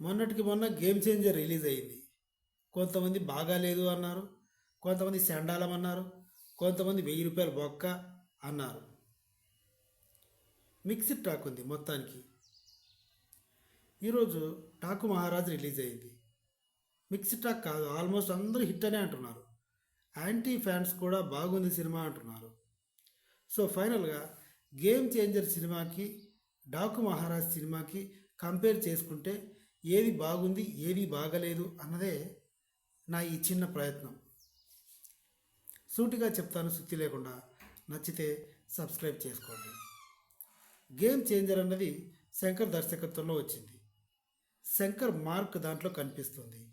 మొన్నటికి మొన్న game changer release అయింది. కొంతమంది బాగాలేదు అన్నారు. కొంతమంది శండాలం అన్నారు. కొంతమంది వెయ్యి రూపాయలు బొక్క అన్నారు. మిక్సిడ్ టాక్ ఉంది మొత్తానికి. ఈరోజు టాకు మహారాజ్ రిలీజ్ అయింది. మిక్సిడ్ టాక్ కాదు ఆల్మోస్ట్ అందరూ హిట్ అనే అంటున్నారు. యాంటీ ఫ్యాన్స్ కూడా బాగుంది సినిమా అంటున్నారు. సో ఫైనల్గా గేమ్ చేంజర్ సినిమాకి డాకు మహారాజ్ సినిమాకి కంపేర్ చేసుకుంటే ఏది బాగుంది ఏది బాగలేదు అన్నదే నా ఈ చిన్న ప్రయత్నం. సూటిగా చెప్తాను శుద్ధి లేకుండా. నచ్చితే సబ్స్క్రైబ్ చేసుకోండి. గేమ్ చేంజర్ అన్నది శంకర్ దర్శకత్వంలో వచ్చింది. శంకర్ మార్క్ దాంట్లో కనిపిస్తుంది.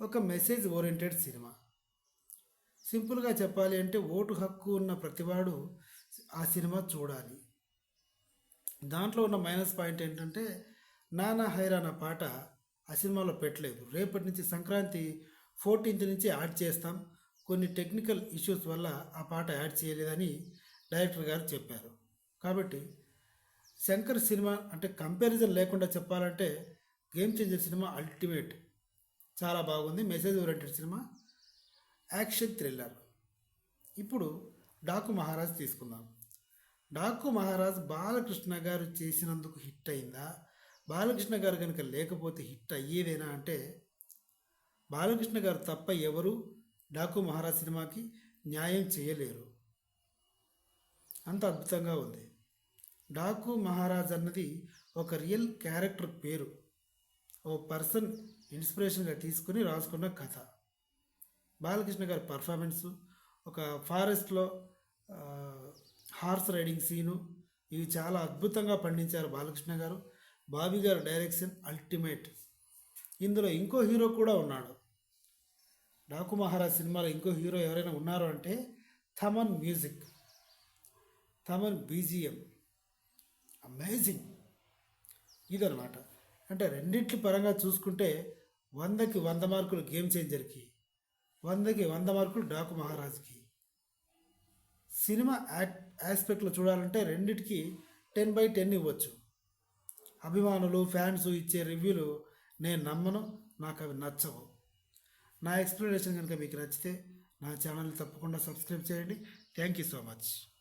ఒక మెసేజ్ ఓరియంటెడ్ సినిమా. సింపుల్గా చెప్పాలి అంటే ఓటు హక్కు ఉన్న ప్రతివాడు ఆ సినిమా చూడాలి. దాంట్లో ఉన్న మైనస్ పాయింట్ ఏంటంటే నానా హైరాణ పాట ఆ సినిమాలో పెట్టలేదు. రేపటి నుంచి సంక్రాంతి ఫోర్టీన్త్ నుంచి యాడ్ చేస్తాం. కొన్ని టెక్నికల్ ఇష్యూస్ వల్ల ఆ పాట యాడ్ చేయలేదని డైరెక్టర్ గారు చెప్పారు. కాబట్టి శంకర్ సినిమా అంటే కంపారిజన్ లేకుండా చెప్పాలంటే గేమ్ చేంజర్ సినిమా అల్టిమేట్. చాలా బాగుంది. Message oriented cinema. Action thriller ఇప్పుడు డాకు మహారాజ్ తీసుకుందాం. డాకు మహారాజ్ బాలకృష్ణ గారు చేసినందుకు హిట్ అయిందా? బాలకృష్ణ గారు కనుక లేకపోతే హిట్ అయ్యేదేనా అంటే బాలకృష్ణ గారు తప్ప ఎవరు డాకు మహారాజ్ సినిమాకి న్యాయం చేయలేరు. అంత అద్భుతంగా ఉంది. డాకు మహారాజ్ అన్నది ఒక రియల్ క్యారెక్టర్ పేరు. ఓ పర్సన్ ఇన్స్పిరేషన్గా తీసుకుని రాసుకున్న కథ. బాలకృష్ణ గారి పర్ఫార్మెన్సు ఒక ఫారెస్ట్లో హార్స్ రైడింగ్ సీను ఇవి చాలా అద్భుతంగా పండించారు బాలకృష్ణ గారు. బాబీ గారి డైరెక్షన్ అల్టిమేట్. ఇందులో ఇంకో హీరో కూడా ఉన్నాడు. డాకు మహారాజ్ సినిమాలో ఇంకో హీరో ఎవరైనా ఉన్నారు అంటే Thaman music. Thaman BGM. Amazing. ఇదనమాట అంటే రెండింటి పరంగా చూసుకుంటే వందకి వంద మార్కులు గేమ్ చేంజర్కి వందకి వంద మార్కులు డాకు మహారాజ్కి. సినిమా యాక్ ఆస్పెక్ట్లో చూడాలంటే రెండిటికి టెన్ బై టెన్ ఇవ్వచ్చు. అభిమానులు ఫ్యాన్స్ ఇచ్చే రివ్యూలు నేను నమ్మను నాకు అవి నచ్చవు. నా ఎక్స్ప్లెనేషన్ కనుక మీకు నచ్చితే నా ఛానల్ తప్పకుండా సబ్స్క్రైబ్ చేయండి. Thank you so much.